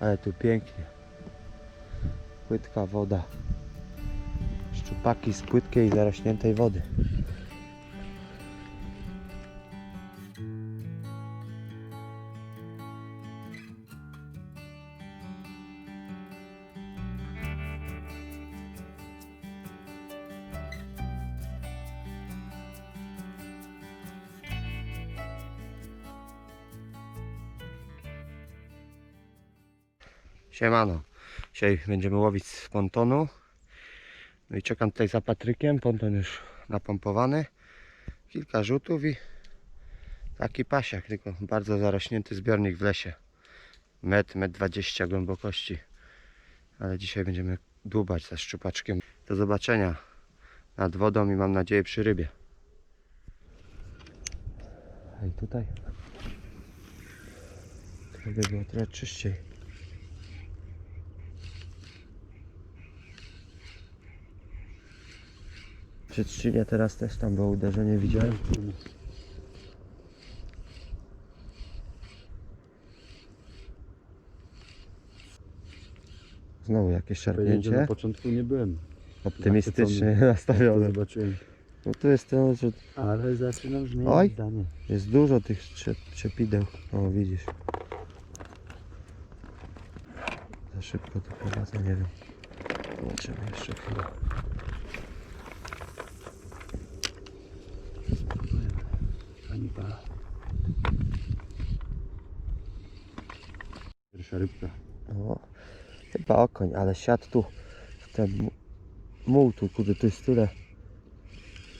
Ale tu pięknie. Płytka woda. Szczupaki z płytkiej, zarośniętej wody. Siemano. Dzisiaj będziemy łowić z pontonu. No i czekam tutaj za Patrykiem. Ponton już napompowany. Kilka rzutów i taki pasiak, tylko bardzo zarośnięty zbiornik w lesie. Metr, metr 20 głębokości. Ale dzisiaj będziemy dłubać ze szczupaczkiem. Do zobaczenia nad wodą i mam nadzieję przy rybie. I tutaj. Żeby było trochę czyściej. Przy trzcinie teraz też tam było uderzenie, widziałem. Znowu jakieś że na szarpnięcie. początku nie byłem. Optymistycznie nastawiony. Zobaczyłem. No tu jest to, że Ale zaczynam zmieniać Oj. zdanie. jest dużo tych trzep, trzepideł. O widzisz. Za szybko to prowadzę, nie wiem. Zobaczymy jeszcze chwilę. Pala. Pierwsza rybka. O, chyba okoń, ale siadł tu w ten mu- muł tu, kudy tu jest tyle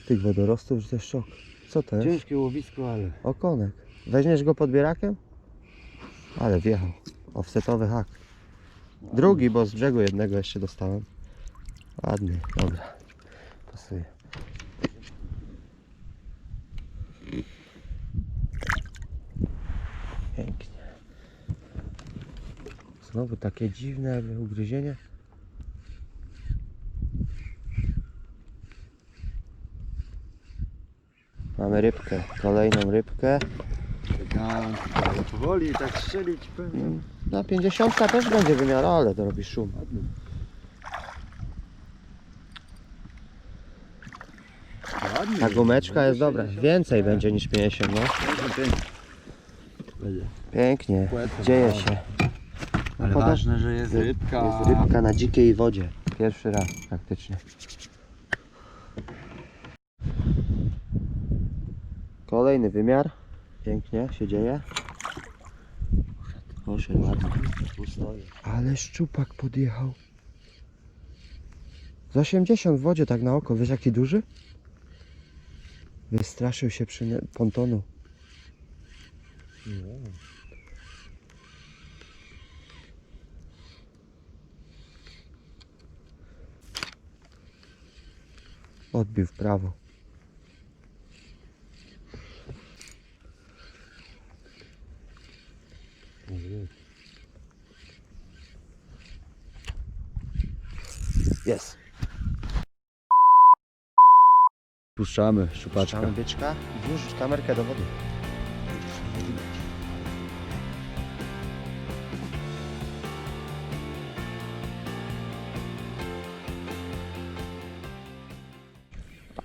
tych wodorostów, że to jest szok. Co to jest? Ciężkie łowisko, ale Okonek. Weźmiesz go pod bierakiem? Ale wjechał. Offsetowy hak. Drugi, bo z brzegu jednego jeszcze dostałem. Ładny, dobra. Pasuje. Pięknie. Znowu takie dziwne jakby ugryzienie. Mamy rybkę, kolejną rybkę. elegancko, ale powoli tak strzelić pewnie. Na 50 też będzie wymiar, ale to robi szum. Ładnie. Ta gumeczka jest dobra. 60. Więcej będzie niż 50, no. Pięknie. Dzieje się. Ale ważne, że jest rybka. Jest rybka na dzikiej wodzie. Pierwszy raz praktycznie. Kolejny wymiar. Pięknie się dzieje. Poszedł ładnie. Ale szczupak podjechał. Z 80 w wodzie tak na oko. Wiesz jaki duży? Wystraszył się przy nie- Odbił w prawo. Jest. Puszczamy szczupaczka. Puszczamy byczka i włożyć kamerkę do wody.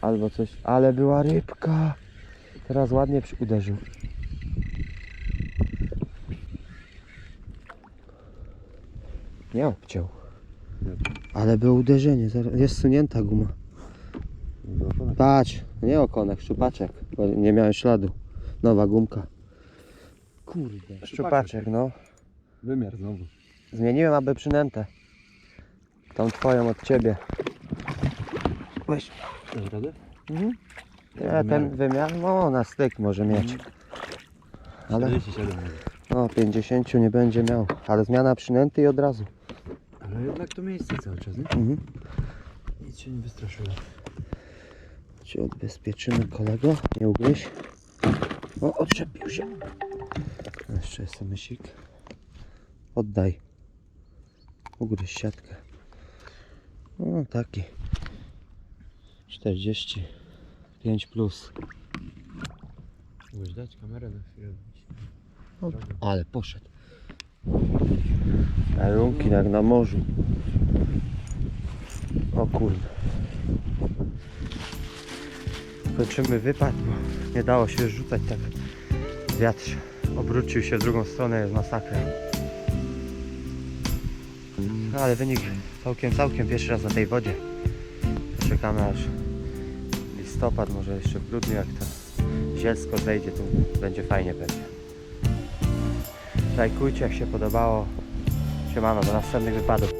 Albo coś, ale była rybka. Teraz ładnie przy- uderzył. Nie obciął. Ale było uderzenie, jest sunięta guma. Patrz, nie okonek, szczupaczek, bo nie miałem śladu. Nowa gumka. Kurde. Szczupaczek, no. Wymiar znowu. Zmieniłem, aby przynętę. Tą twoją od ciebie. Weź. Dasz radę? Mhm. Nie, ten wymiar, no na styk może mieć. Ale 47 może. no 50 nie będzie miał. Ale zmiana przynęty i od razu. Ale jednak to miejsce cały czas, nie? Mhm. Nic się nie wystraszyło. Ci odbezpieczymy kolego, nie ugryź. O, odczepił się. Jeszcze jest mysik. Oddaj. Ugryź siatkę. No taki. 45 plus. Mogłeś dać kamerę na chwilę. O, ale poszedł. Warunki jak na morzu. O kurde. Kończymy wypad, bo nie dało się rzucać tak. Wiatr obrócił się w drugą stronę, jest masakra. No ale wynik całkiem, całkiem pierwszy raz na tej wodzie. Czekamy aż listopad, może jeszcze w grudniu, jak to zielsko zejdzie, to będzie fajnie pewnie. Lajkujcie, jak się podobało. Siemano, do następnych wypadów.